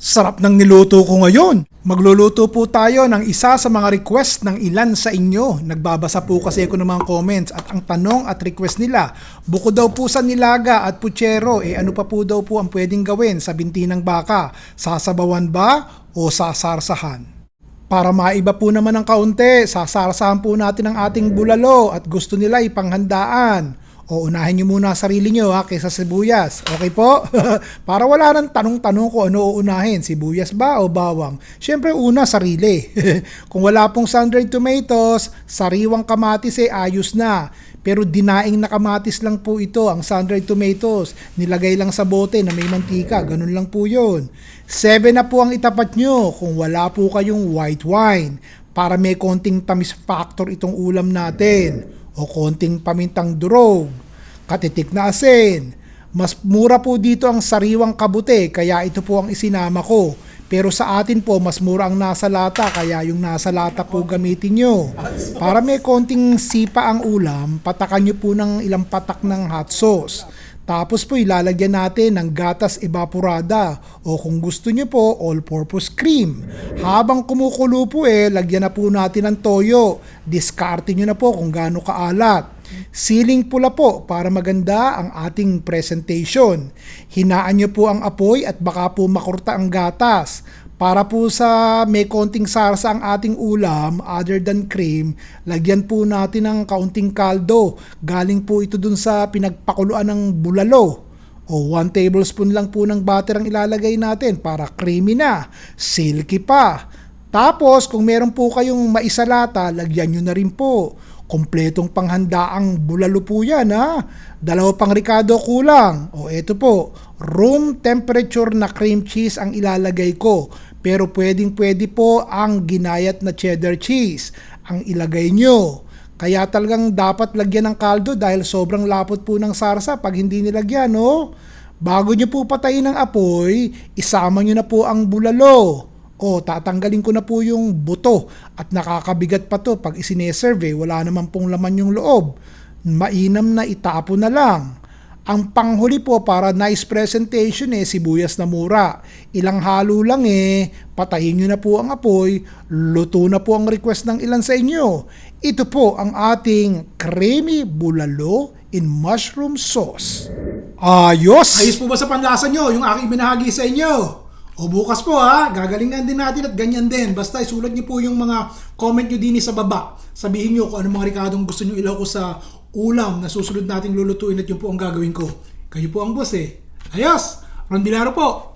Sarap ng niluto ko ngayon. Magluluto po tayo ng isa sa mga request ng ilan sa inyo. Nagbabasa po kasi ako ng mga comments at ang tanong at request nila, bukod daw po sa nilaga at puchero, eh ano pa po daw po ang pwedeng gawin sa binti ng baka? Sasabawan ba o sasarsahan? Para maiba po naman ng kaunti, sasarsahan po natin ang ating bulalo at gusto nila ipanghandaan. O unahin nyo muna sarili nyo ha, kaysa sibuyas. Okay po? Para wala nang tanong-tanong kung ano uunahin, sibuyas ba o bawang. Siyempre una, sarili. kung wala pong sun-dried tomatoes, sariwang kamatis eh ayos na. Pero dinaing na kamatis lang po ito, ang sun-dried tomatoes. Nilagay lang sa bote na may mantika, ganun lang po yun. Seven na po ang itapat nyo kung wala po kayong white wine para may konting tamis factor itong ulam natin o konting pamintang durog, katitik na asin. Mas mura po dito ang sariwang kabute kaya ito po ang isinama ko. Pero sa atin po, mas mura ang nasa lata kaya yung nasa lata po gamitin nyo. Para may konting sipa ang ulam, patakan nyo po ng ilang patak ng hot sauce. Tapos po ilalagyan natin ng gatas evaporada o kung gusto nyo po, all-purpose cream. Habang kumukulo po eh, lagyan na po natin ng toyo. Diskarte nyo na po kung gaano kaalat. Siling pula po para maganda ang ating presentation. Hinaan nyo po ang apoy at baka po makurta ang gatas. Para po sa may konting sarsa ang ating ulam other than cream, lagyan po natin ng kaunting kaldo. Galing po ito dun sa pinagpakuluan ng bulalo. O 1 tablespoon lang po ng butter ang ilalagay natin para creamy na, silky pa. Tapos kung meron po kayong maisalata, lagyan nyo na rin po. Kompletong panghandaang bulalo po yan ha. Dalawa pang ricado kulang. O eto po, room temperature na cream cheese ang ilalagay ko. Pero pwedeng pwede po ang ginayat na cheddar cheese ang ilagay nyo. Kaya talagang dapat lagyan ng kaldo dahil sobrang lapot po ng sarsa pag hindi nilagyan, no? Bago nyo po patayin ng apoy, isama nyo na po ang bulalo. O, tatanggalin ko na po yung buto at nakakabigat pa to pag isineserve, eh, wala naman pong laman yung loob. Mainam na itapo na lang. Ang panghuli po para nice presentation eh, sibuyas na mura. Ilang halo lang eh, patayin nyo na po ang apoy, luto na po ang request ng ilan sa inyo. Ito po ang ating creamy bulalo in mushroom sauce. Ayos! Ayos po ba sa panlasa nyo yung aking binahagi sa inyo? O bukas po ha, gagalingan din natin at ganyan din. Basta isulat niyo po yung mga comment nyo din sa baba. Sabihin nyo kung ano mga rikadong gusto nyo ilaw ko sa ulam na susunod nating lulutuin at yun po ang gagawin ko. Kayo po ang boss eh. Ayos! Ron Bilaro po.